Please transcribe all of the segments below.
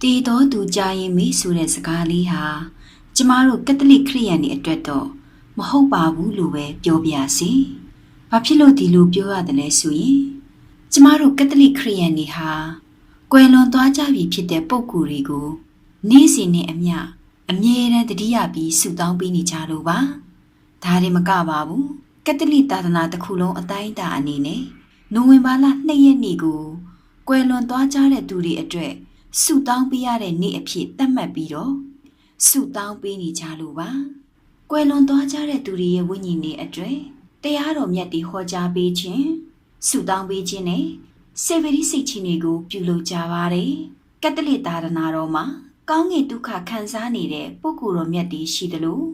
တည်တော်သူကြာရင်မေးဆိုတဲ့စကားလေးဟာကျမတို့ကက်သလစ်ခရိယန်တွေအတွက်တော့မဟုတ်ပါဘူးလို့ပဲပြောပြရစီ။ဘာဖြစ်လို့ဒီလိုပြောရတယ်လဲဆိုရင်ကျမတို့ကက်သလစ်ခရိယန်တွေဟာကွယ်လွန်သွားကြပြီဖြစ်တဲ့ပုံကိုယ်တွေကိုနေ့စဉ်နဲ့အမျှအမြဲတမ်းတတိယပြီးဆုတောင်းပေးနေကြလို့ပါ။ဒါတွေမကပါဘူး။ကက်သလစ်သာသနာတစ်ခုလုံးအတိုင်းအတာအနေနဲ့နိုဝင်ဘာလ2ရက်နေ့ကိုကွယ်လွန်သွားကြတဲ့သူတွေအတွက် ဆုတောင်းပေးရတဲ့နေ့အဖြစ်သတ်မှတ်ပြီးတော့ဆုတောင်းပေးနေကြလို့ပါ။ကွယ်လွန်သွားကြတဲ့သူတွေရဲ့ဝိညာဉ်တွေအတွက်တရားတော်မြတ်တွေဟောကြားပေးခြင်းဆုတောင်းပေးခြင်းနဲ့စေဗရီစိတ်ချင်းတွေကို ပြုလုပ်ကြပါတယ်။ကက်သလစ်သာသနာတော်မှာကောင်းကင်ဒုက္ခခံစားနေတဲ့ပုဂ္ဂိုလ်တော်မြတ်တွေရှိတယ်လို့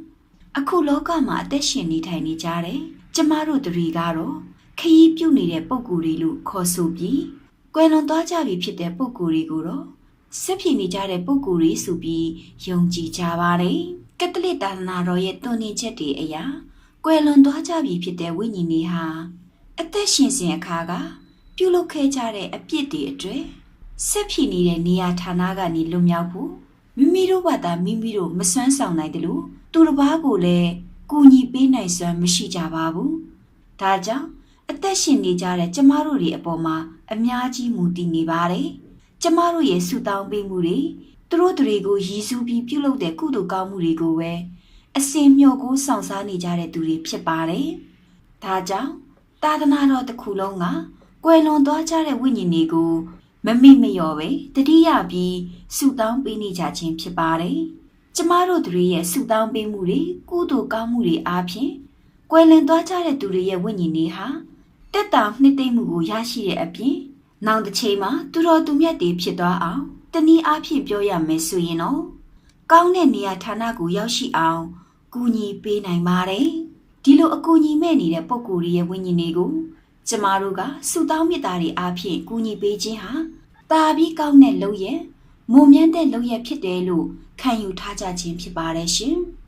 အခုလောကမှာအသက်ရှင်နေထိုင်နေကြတဲ့ကျမတို့တွေကတော့ခရီးပြုတ်နေတဲ့ပုဂ္ဂိုလ်တွေလို့ခေါ်ဆိုပြီးကွယ်လွန်သွားကြပြီဖြစ်တဲ့ပုဂ္ဂိုလ်တွေကိုတော့ ဆက်ဖြစ်နေကြတဲ့ပုဂ္ဂိုလ်တွေဆိုပြီးယုံကြည်ကြပါတယ်ကက်သလစ်သာသနာတော်ရဲ့တုန်တင်ချက်တွေအရာကွယ်လွန်သွားကြပြီဖြစ်တဲ့ဝိညာဉ်တွေဟာအသက်ရှင်စဉ်အခါကပြုလုပ်ခဲ့ကြတဲ့အပြစ်တွေအတွေ့ဆက်ဖြစ်နေတဲ့နေရာဌာနကနေလွတ်မြောက်ဖို့မိမိတို့ဘာသာမိမိတို့မစွမ်းဆောင်နိုင်တယ်လို့သူတစ်ပါးကိုလည်းကူညီပေးနိုင်စွမ်းမရှိကြပါဘူး။ဒါကြောင့်အသက်ရှင်နေကြတဲ့ကျမတို့တွေအပေါ်မှာအများကြီးမူတည်နေပါတယ်။ ကျမတို့ရဲ့ဆုတောင်းပေးမှုတွေသူတို့တွေကိုရည်စူးပြီးပြုလုပ်တဲ့ကုသိုလ်ကောင်းမှုတွေကိုပဲအစင်မြော်ကိုဆောင်စားနေကြတဲ့သူတွေဖြစ်ပါတယ်။ဒါကြောင့်သာသနာတော်တစ်ခုလုံးကကွယ်လွန်သွားကြတဲ့ဝိညာဉ်တွေကိုမမိမလျော်ပဲတတိယပြီးဆုတောင်းပေးနေကြခြင်းဖြစ်ပါတယ်။ကျမတို့တို့ရဲ့ဆုတောင်းပေးမှုတွေကုသိုလ်ကောင်းမှုတွေအားဖြင့်ကွယ်လွန်သွားကြတဲ့သူတွေရဲ့ဝိညာဉ်တွေဟာတက်တာနှစ်သိမ့်မှုကိုရရှိတဲ့အပြင် နောင်တစ်ချိန်မှာသူတော်သူမြတ်တွေဖြစ်သွားအောင်တနည်းအားဖြင့်ပြောရမယ်ဆိုရင်တော့ကောင်းတဲ့နေရာဌာနကိုရောက်ရှိအောင်ကူညီပေးနိုင်ပါတယ်။ဒီလိုအကူအညီမဲ့နေတဲ့ပုံကိုယ်ရဲ့ဝိညာဉ်တွေကိုကျမတို့ကစုတောင်းမြတ်တာတွေအားဖြင့်ကူညီပေးခြင်းဟာတာပြီးကောင်းတဲ့လုပ်ရမုံမြန်းတဲ့လုပ်ရဖြစ်တယ်လို့ခံယူထားကြခြင်းဖြစ်ပါတယ်ရှင်။